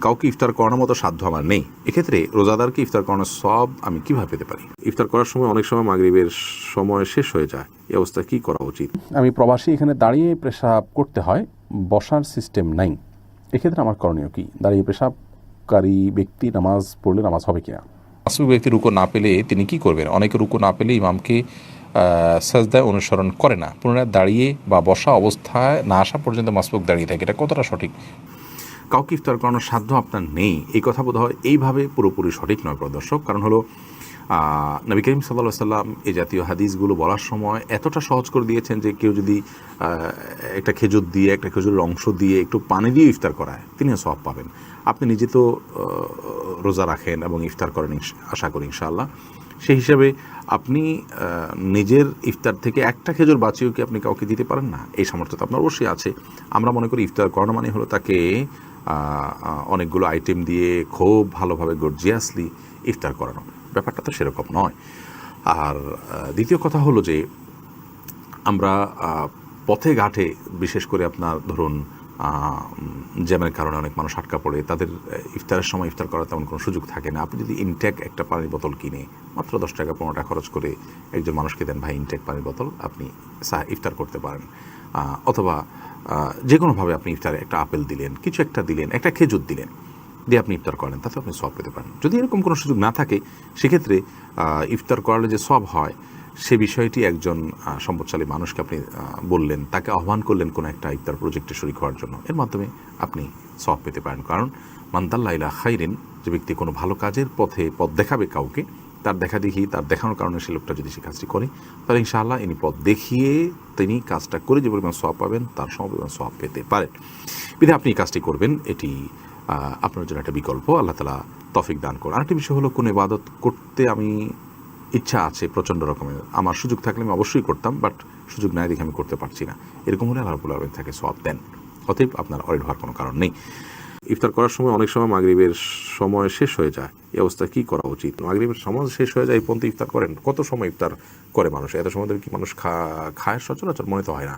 কাউকে ইফতার করানোর মতো সাধ্য আমার নেই। এক্ষেত্রে রোজাদারকে ইফতার করানোর সব আমি কীভাবে পেতে পারি? ইফতার করার সময় অনেক সময় মাগরিবের সময় শেষ হয়ে যায়। এই অবস্থায় কি করা উচিত? আমি প্রবাসী এখানে দাঁড়িয়ে পেশাব করতে হয় বসার সিস্টেম নাই। এক্ষেত্রে আমার করণীয় কি? দাঁড়িয়ে পেশাবকারী ব্যক্তি নামাজ পড়লে নামাজ হবে কিনা? মাসবুক ব্যক্তি রুকু না পেলে তিনি কি করবেন? অনেকে রুকু না পেলে ইমামকে আহ, সাজদায় অনুসরণ করে না। পুনরায় দাঁড়িয়ে বা বসা অবস্থায় না আসা পর্যন্ত মাসবুক দাঁড়িয়ে থাকে। এটা কতটা সঠিক? কাউকে ইফতার করানোর সাধ্য আপনার নেই। এই কথা বোধ হয় এইভাবে পুরোপুরি সঠিক নয় প্রদর্শক কারণ হলো নবী করিম সাল্লা সাল্লাম এই জাতীয় হাদিসগুলো বলার সময় এতটা সহজ করে দিয়েছেন যে কেউ যদি একটা খেজুর দিয়ে, একটা খেজুরের অংশ দিয়ে একটু পানি দিয়ে ইফতার করায়, তিনিও সব পাবেন। আপনি নিজে তো রোজা রাখেন এবং ইফতার করেন আশা করি ইনশাআল্লাহ। সেই হিসাবে আপনি নিজের ইফতার থেকে একটা খেজুর বাঁচিয়েও কি আপনি কাউকে দিতে পারেন না? এই সামর্থ্য তো আপনার অবশ্যই আছে। আমরা মনে করি ইফতার করানো মানে হলো তাকে অনেকগুলো আইটেম দিয়ে খুব ভালোভাবে গর্জিয়াসলি ইফতার করানো। ব্যাপারটা তো সেরকম নয়। আর দ্বিতীয় কথা হলো যে, আমরা পথে ঘাটে বিশেষ করে আপনার ধরুন জ্যামের কারণে অনেক মানুষ আটকা পড়ে, তাদের ইফতারের সময় ইফতার করার তেমন কোনো সুযোগ থাকে না। আপনি যদি ইনটেক একটা পানির বোতল কিনে, মাত্র দশ টাকা, পনেরো টাকা খরচ করে একজন মানুষকে দেন, ভাই ইনটেক পানির বোতল আপনি ইফতার করতে পারেন। অথবা যে কোনোভাবে আপনি ইফতারে একটা আপেল দিলেন, কিছু একটা দিলেন, একটা খেজুর দিলেন, দিয়ে আপনি ইফতার করেন, তাতে আপনি সব পেতে পারেন। যদি এরকম কোনো সুযোগ না থাকে, সেক্ষেত্রে ইফতার করালে যে সব হয়, সে বিষয়টি একজন সম্পদশালী মানুষকে আপনি বললেন, তাকে আহ্বান করলেন কোনো একটা ইফতার প্রজেক্টে শরিক হওয়ার জন্য। এর মাধ্যমে আপনি সব পেতে পারেন। কারণ মান্দাল্লাইলা খাইরেন, যে ব্যক্তি কোনো ভালো কাজের পথে পথ দেখাবে কাউকে তার দেখা দেখি, তার দেখানোর কারণে সে লোকটা যদি সে কাজটি করে, তাহলে ইনশাআল্লাহ ইনি পথ দেখিয়ে তিনি কাজটা করে যে পরিমাণ সব পাবেন, তার সম পরিমাণ পেতে পারেন। বিধে আপনি কাজটি করবেন, এটি আপনার জন্য একটা বিকল্প। আল্লাহ তালা তফিক দান করুন। আরেকটি বিষয় হলো, কোন ইবাদত করতে আমি ইচ্ছা আছে প্রচণ্ড রকমের। আমার সুযোগ থাকলে আমি অবশ্যই করতাম, বাট সুযোগ নাই দেখে আমি করতে পারছি না। এরকম হলে আল্লাহ রবুল্লা আলমিন তাকে সব দেন। অতএব আপনার অরেড হওয়ার কোনো কারণ নেই। ইফতার করার সময় অনেক সময় মাগরিবের সময় শেষ হয়ে যায়। এই অবস্থায় কি করা উচিত? মাগরিবের সময় শেষ হয়ে যায় এই পর্যন্ত ইফতার করেন? কত সময় ইফতার করে মানুষ? এত সময় ধরে কি মানুষ খায় সচরাচর? মনে তো হয় না।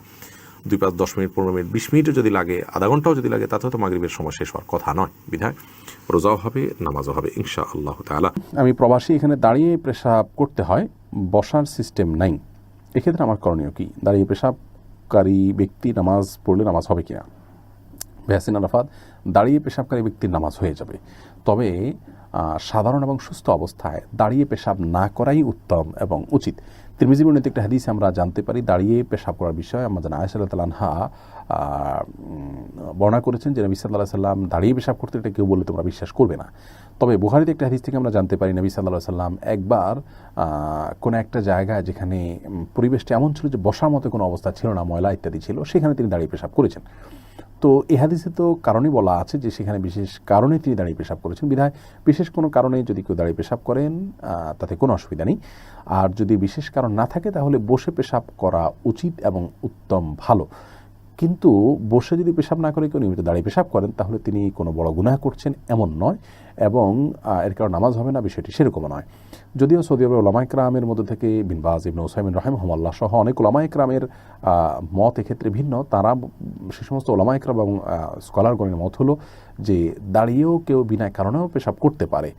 দুই পাঁচ, দশ মিনিট, পনেরো মিনিট, বিশ মিনিটও যদি লাগে, আধা ঘন্টাও যদি লাগে, তাতে তো মাগরিবের সময় শেষ হওয়ার কথা নয়। বিধায় রোজাও হবে, নামাজও হবে ইনশা আল্লাহ তালা আমি প্রবাসী, এখানে দাঁড়িয়ে পেশাব করতে হয়, বসার সিস্টেম নাই। এক্ষেত্রে আমার করণীয় কি? দাঁড়িয়ে পেশাবকারী ব্যক্তি নামাজ পড়লে নামাজ হবে কিনা? ভ্যাসিন আরাফাত, দাঁড়িয়ে পেশাবকারী ব্যক্তির নামাজ হয়ে যাবে। তবে সাধারণ এবং সুস্থ অবস্থায় দাঁড়িয়ে পেশাব না করাই উত্তম এবং উচিত। তিরমিজি একটা হাদিসে আমরা জানতে পারি, দাঁড়িয়ে পেশাব করার বিষয়ে আমরা আমাদের আয়সাল্লাহ তালানহা বর্ণনা করেছেন যে নবী সাল্লাহ সাল্লাম দাঁড়িয়ে পেশাব করতে এটা কেউ বললে তোমরা বিশ্বাস করবে না। তবে বুহারিতে একটা হাদিস থেকে আমরা জানতে পারি, নবী সাল্লাহ সাল্লাম একবার কোনো একটা জায়গায় যেখানে পরিবেশটা এমন ছিল যে বসার মতো কোনো অবস্থা ছিল না, ময়লা ইত্যাদি ছিল, সেখানে তিনি দাঁড়িয়ে পেশাব করেছেন। তো এ হাদিসে তো কারণই বলা আছে যে সেখানে বিশেষ কারণে তিনি দাঁড়িয়ে পেশাব করেছেন। বিধায় বিশেষ কোনো কারণে যদি কেউ দাঁড়িয়ে পেশাব করেন তাতে কোনো অসুবিধা নেই। আর যদি বিশেষ কারণ না থাকে, তাহলে বসে পেশাব করা উচিত এবং উত্তম ভালো। কিন্তু বসে যদি পেশাব না করে কেউ নিয়মিত দাঁড়িয়ে পেশাব করেন, তাহলে তিনি কোনো বড় গুনাহ করছেন এমন নয় এবং এর কারণ নামাজ হবে না, বিষয়টি সেরকম নয়। যদিও সৌদি আরবের ওলামাইকরামের মধ্যে থেকে বিনবাজ ইবনে ওসাইমিন রাহিম হমাল্লাহ সহ অনেক ওলামাইকরামের মত এক্ষেত্রে ভিন্ন। তারা সে সমস্ত ওলামাইকরাম এবং স্কলারগণের মত হলো যে দাঁড়িয়েও কেউ বিনা কারণেও পেশাব করতে পারে।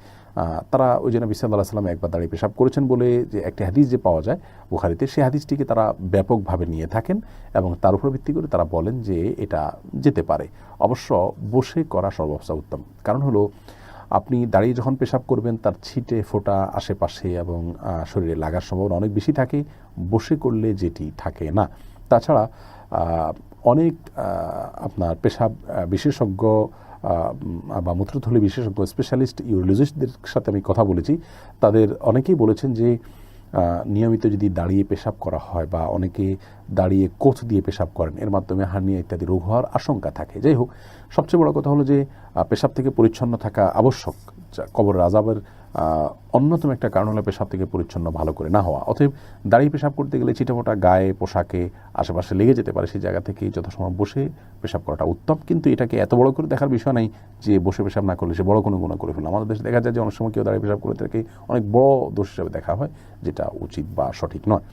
তারা ওই জন্য বিসাল্লাহ সাল্লাম একবার দাঁড়িয়ে পেশাব করেছেন বলে যে একটি হাদিস যে পাওয়া যায় বুখারিতে, সেই হাদিসটিকে তারা ব্যাপকভাবে নিয়ে থাকেন এবং তার উপর ভিত্তি করে তারা বলেন যে এটা যেতে পারে। অবশ্য বসে করা সর্বাবস্থা উত্তম। কারণ হলো, আপনি দাঁড়িয়ে যখন পেশাব করবেন, তার ছিটে ফোটা আশেপাশে এবং শরীরে লাগার সম্ভাবনা অনেক বেশি থাকে, বসে করলে যেটি থাকে না। তাছাড়া অনেক আপনার পেশাব বিশেষজ্ঞ বা মূত্রথলি বিশেষজ্ঞ স্পেশালিস্ট ইউরোলজিস্টদের সাথে আমি কথা বলেছি। তাদের অনেকেই বলেছেন যে নিয়মিত যদি দাঁড়িয়ে পেশাব করা হয় বা অনেকে দাঁড়িয়ে কোচ দিয়ে পেশাব করেন এর মাধ্যমে হার্নিয়া ইত্যাদি রোগ হওয়ার আশঙ্কা থাকে। যাই হোক সবচেয়ে বড় কথা হলো যে পেশাব থেকে পরিচ্ছন্ন থাকা আবশ্যক। কবর আজাবের আহ, অন্যতম একটা কারণ হলো পেশাব থেকে পরিচ্ছন্ন, ভালো করে না হওয়া। অতএব দাঁড়িয়ে পেশাব করতে গেলে ছিটেফোঁটা গায়ে, পোশাকে, আশেপাশে লেগে যেতে পারে সেই জায়গা থেকে যথাসময় বসে পেশাব করাটা উত্তম। কিন্তু এটাকে এত বড় করে দেখার বিষয় নাই যে বসে পেশাব না করলে সে বড় কোনো গুণা করে ফেলল। আমাদের দেশে দেখা যায় যে অনেক সময় কেউ দাঁড়িয়ে পেশাব করে থাকে অনেক বড় দোষ হিসাবে দেখা হয়, যেটা উচিত বা সঠিক নয়।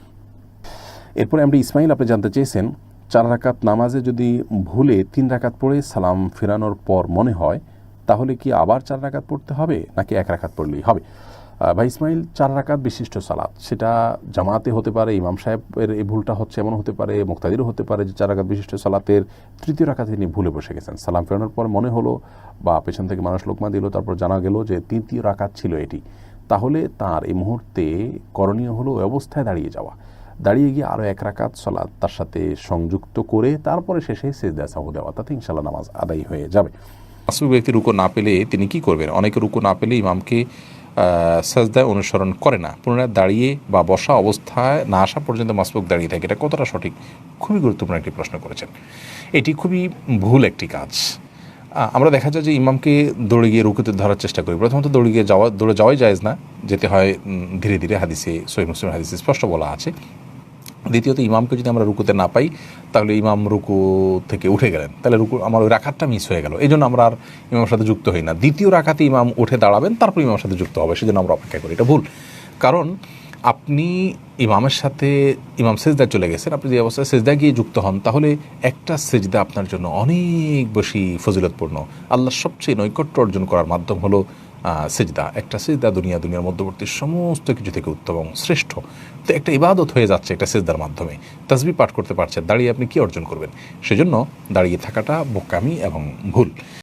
এরপরে আমরা ইসমাইল, আপনি জানতে চেয়েছেন, চার রাকাত নামাজে যদি ভুলে তিন রাকাত পড়ে সালাম ফেরানোর পর মনে হয় তাহলে কি আবার চার রাকাত পড়তে হবে? নাকি এক রাকাত পড়লেই হবে? ভাই ইসমাইল, চার রাকাত বিশিষ্ট সালাদ সেটা জামাতে হতে পারে, ইমাম সাহেবের এই ভুলটা হচ্ছে এমন হতে পারে, মুক্তাদিরও হতে পারে যে চার রাকাত বিশিষ্ট সালাতের তৃতীয় রাকাতে তিনি ভুলে বসে গেছেন। সালাম ফেরানোর পর মনে হলো, বা পেছন থেকে মানুষ লোকমা দিল, তারপর জানা গেল যে তৃতীয় রাকাত ছিল এটি। তাহলে তার এই মুহূর্তে করণীয় হলো অবস্থায় দাঁড়িয়ে যাওয়া। দাঁড়িয়ে গিয়ে আরও এক রাকাত সলাদ তার সাথে সংযুক্ত করে তারপরে শেষে সেজদা সাহু দেওয়া। তাতে ইনশাল্লাহ নামাজ আদায় হয়ে যাবে। মাসবুক ব্যক্তি রুকু না পেলে তিনি কি করবেন? অনেকে রুকু না পেলে ইমামকে সাজদায় অনুসরণ করে না। পুনরায় দাঁড়িয়ে বা বসা অবস্থায় না আসা পর্যন্ত মাসবুক দাঁড়িয়ে থাকে। এটা কতটা সঠিক? খুবই গুরুত্বপূর্ণ একটি প্রশ্ন করেছেন। এটি খুবই ভুল একটি কাজ। আমরা দেখা যায় যে ইমামকে দৌড়ে গিয়ে রুকুতে ধরার চেষ্টা করি। প্রথমত দৌড়ে গিয়ে যাওয়া, দৌড়ে যাওয়াই যায় না। যেতে হয় ধীরে ধীরে হাদিসে সহি মুসলিম হাদিসে স্পষ্ট বলা আছে। দ্বিতীয়ত, ইমামকে যদি আমরা রুকুতে না পাই, তাহলে ইমাম রুকু থেকে উঠে গেলেন। তাহলে রুকু, আমার ওই রাখাতটা মিস হয়ে গেল। এই জন্য আমরা আর ইমামের সাথে যুক্ত হই না। দ্বিতীয় রাখাতে ইমাম উঠে দাঁড়াবেন, তারপর ইমামের সাথে যুক্ত হবে। সেজন্য আমরা অপেক্ষা করি। এটা ভুল। কারণ আপনি ইমামের সাথে, ইমাম সেজদা চলে গেছেন, আপনি যে অবস্থায় সেজদা গিয়ে যুক্ত হন, তাহলে একটা সেজদা আপনার জন্য অনেক বেশি ফজিলতপূর্ণ। আল্লাহর সবচেয়ে নৈকট্য অর্জন করার মাধ্যম হলো সেজদা, একটা সেজদা দুনিয়া, দুনিয়ার মধ্যবর্তী সমস্ত কিছু থেকে উত্তম এবং শ্রেষ্ঠ। তো একটা ইবাদত হয়ে যাচ্ছে একটা সেজদার মাধ্যমে। তাজবি পাঠ করতে পারছেন, দাঁড়িয়ে আপনি কি অর্জন করবেন? সেজন্য দাঁড়িয়ে থাকাটা বোকামি এবং ভুল।